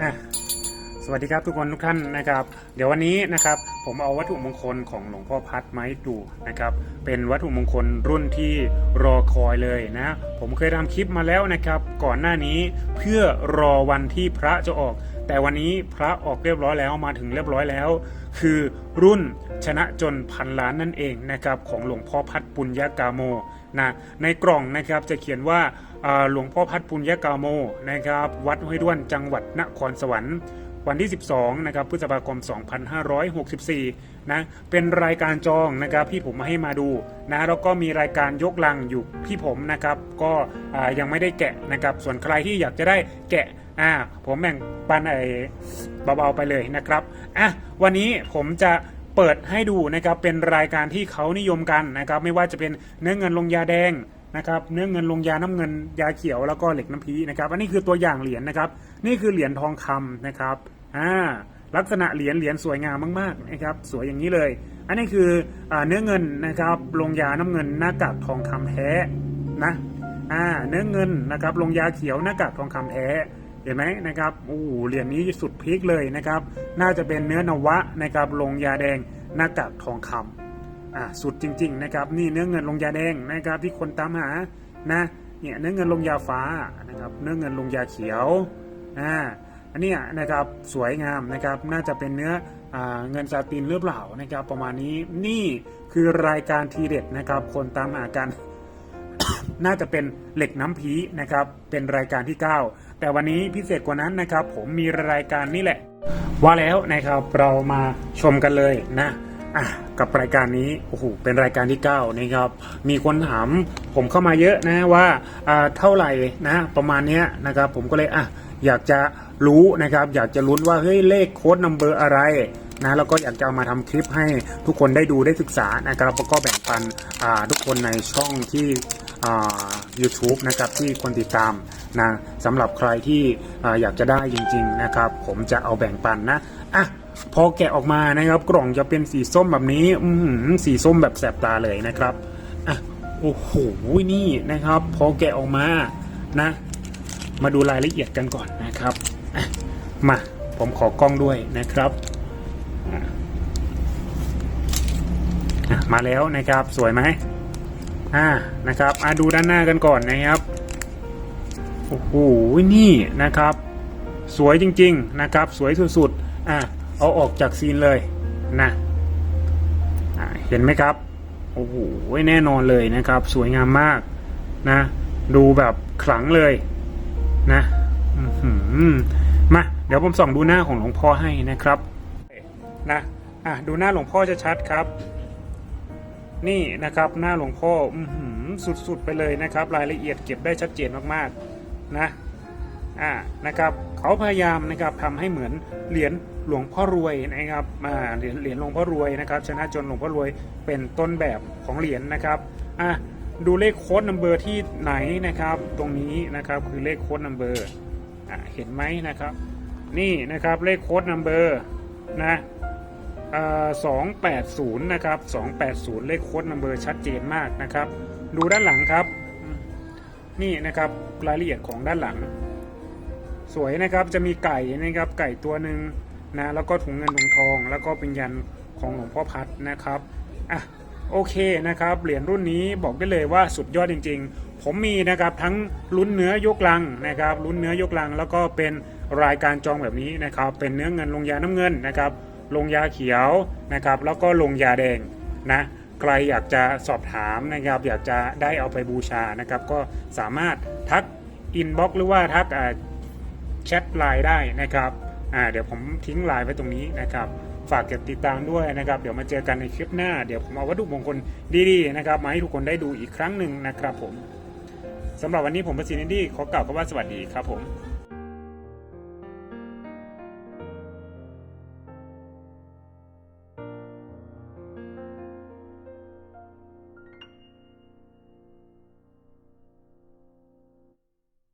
อะ สวัสดีครับทุกคนทุกท่านนะครับ เดี๋ยววันนี้นะครับผมเอาวัตถุมงคลของหลวงพ่อพัดมาให้ดูนะครับ เป็นวัตถุมงคลรุ่นที่รอคอยเลยนะ ผมเคยทำคลิปมาแล้วนะครับ ก่อนหน้านี้เพื่อรอวันที่พระจะออก แต่วันนี้พระออกเรียบร้อยแล้วมาถึงเรียบร้อยแล้ว คือรุ่นชนะจนพันล้านนั่นเองนะครับของหลวงพ่อพัดปุญญากาโมนะในกล่องนะครับจะเขียนว่าอ่าหลวงพ่อพัดปุญญากาโมนะครับวัดห้วยด้วนจังหวัดนครสวรรค์ วันที่ 12 นะครับพฤษภาคม 2564 นะ เป็นรายการจองนะครับที่ผมมาให้มาดูนะแล้วก็มีรายการยกลังอยู่ที่ผมนะครับ ก็ยังไม่ได้แกะนะครับ ส่วนใครที่อยากจะได้แกะอ่าผมแบ่งปันไอ้เบาๆไปเลยนะครับอะวันนี้ผมจะเปิดให้ดูนะครับเป็นรายการที่เขานิยมกันนะครับ ไม่ว่าจะเป็นเนื้อเงินลงยาแดงนะครับเนื้อเงินลงยาน้ำเงินยาเขียวแล้วก็เหล็กน้ำพีนะครับ อันนี้คือตัวอย่างเหรียญนะครับ นี่คือเหรียญทองคำนะครับ อ่าลักษณะเหรียญเหรียญสวยงามมากๆนะครับสวยอย่างนี้เลย อันนี้คืออเนื้อเงินนะครับลงยาน้ำเงินหน้ากากทองคำแท้นะอ่าเนื้อเงินนะครับลงยาเขียวหน้ากากทองคำแท้เห็นไหมนะครับโอ้เหรียญนี้สุดพีคเลยนะครับ น่าจะเป็นเนื้อนวะนะครับลงยาแดงหน้ากากทองคำอ่าสุดจริง ๆ นะครับ นี่เนื้อเงินลงยาแดงนะครับที่คนตามหานะเนี่ยเนื้อเงินลงยาฟ้านะครับเนื้อเงินลงยาเขียวอ่า อันนี้นะครับสวยงามนะครับน่าจะเป็นเนื้ออเงินซาตินหรือเปล่านะครับ ประมาณนี้นี่คือรายการทีเด็ดนะครับ คนตามหากัน น่าจะเป็นเหล็กน้ำพีนะครับ เป็นรายการที่ 9 แต่วันนี้พิเศษกว่านั้นนะครับ ผมมีรายการนี่แหละ ว่าแล้วนะครับเรามาชมกันเลยนะอะกับรายการนี้โอ้โหเป็นรายการที่9นะครับมีคนถามผมเข้ามาเยอะนะว่าอ่าเท่าไหร่นะประมาณเนี้ยนะครับ ผมก็เลยอะอยากจะ รู้นะครับ อยากจะลุ้นว่าเฮ้ยเลขโค้ดนัมเบอร์อะไรนะแล้วก็อยากจะเอามาทำคลิปให้ทุกคนได้ดูได้ศึกษานะครับแล้วก็แบ่งปันทุกคนในช่องที่อ่า YouTube นะครับที่คนติดตามนะสำหรับใครที่ออยากจะได้จริง ๆนะครับ ผมจะเอาแบ่งปันนะอะพอแกะออกมานะครับ กล่องจะเป็นสีส้มแบบนี้อืสีส้มแบบแสบตาเลยนะครับอะโอ้โหนี่นะครับ พอแกะออกมานะ มาดูรายละเอียดกันก่อนนะครับ มา ผมขอกล้องด้วยนะครับ มาแล้วนะครับสวยไหมอ่านะครับอะดูด้านหน้ากันก่อนนะครับโอ้โหนี่นะครับ สวยจริง ๆนะครับ สวยสุดๆอะเอาออกจากซีนเลยนะะเห็นไหมครับโอ้โหแน่นอนเลยนะครับ สวยงามมากนะ ดูแบบขลังเลยนะมา เดี๋ยวผมส่องดูหน้าของหลวงพ่อให้นะครับนะอะดูหน้าหลวงพ่อจะชัดครับ นี่นะครับหน้าหลวงพ่ออืสุดๆไปเลยนะครับ รายละเอียดเก็บได้ชัดเจนมากๆนะอ่านะครับเขาพยายามนะครับทำให้เหมือนเหรียญหลวงพ่อรวยนะครับอ่าเหรียญเหรียญหลวงพ่อรวยนะครับ ชนะจนหลวงพ่อรวยเป็นต้นแบบของเหรียญนะครับอะดูเลขโค้ดนัมเบอร์ที่ไหนนะครับ ตรงนี้นะครับคือเลขโค้ดนัมเบอร์อะเห็นไหมนะครับ นี่นะครับเลขโค้ดนัมเบอร์นะสองแปดศูนย์นะครับสองแปดศูนย์เลขโค้ดนัมเบอร์ชัดเจนมากนะครับ ดูด้านหลังครับ นี่นะครับรายละเอียดของด้านหลัง สวยนะครับจะมีไก่นะครับไก่ตัวหนึ่งนะแล้วก็ถุงเงินถุงทอง แล้วก็เป็นยันของหลวงพ่อพัดนะครับอะ โอเคนะครับ เหรียญรุ่นนี้บอกได้เลยว่าสุดยอดจริง ๆ ผมมีนะครับทั้งลุ้นเนื้อยกลังนะครับลุ้นเนื้อยกลัง แล้วก็เป็นรายการจองแบบนี้นะครับ เป็นเนื้อเงินลงยาน้ำเงินนะครับ ลงยาเขียวนะครับ แล้วก็ลงยาแดงนะใครอยากจะสอบถามนะครับ อยากจะได้เอาไปบูชานะครับ ก็สามารถทักอินบ็อกหรือว่าทักแชทไลน์ได้นะครับ อ่าเดี๋ยวผมทิ้งไลน์ไว้ตรงนี้นะครับ ฝากเก็บติดตามด้วยนะครับ เดี๋ยวมาเจอกันในคลิปหน้า เดี๋ยวผมเอาวัตถุมงคลดีๆนะครับมาให้ทุกคนได้ดูอีกครั้งหนึ่งนะครับผมสำหรับวันนี้ผมประสิทธิ์นินดี้ขอกล่าวคำว่าสวัสดีครับผม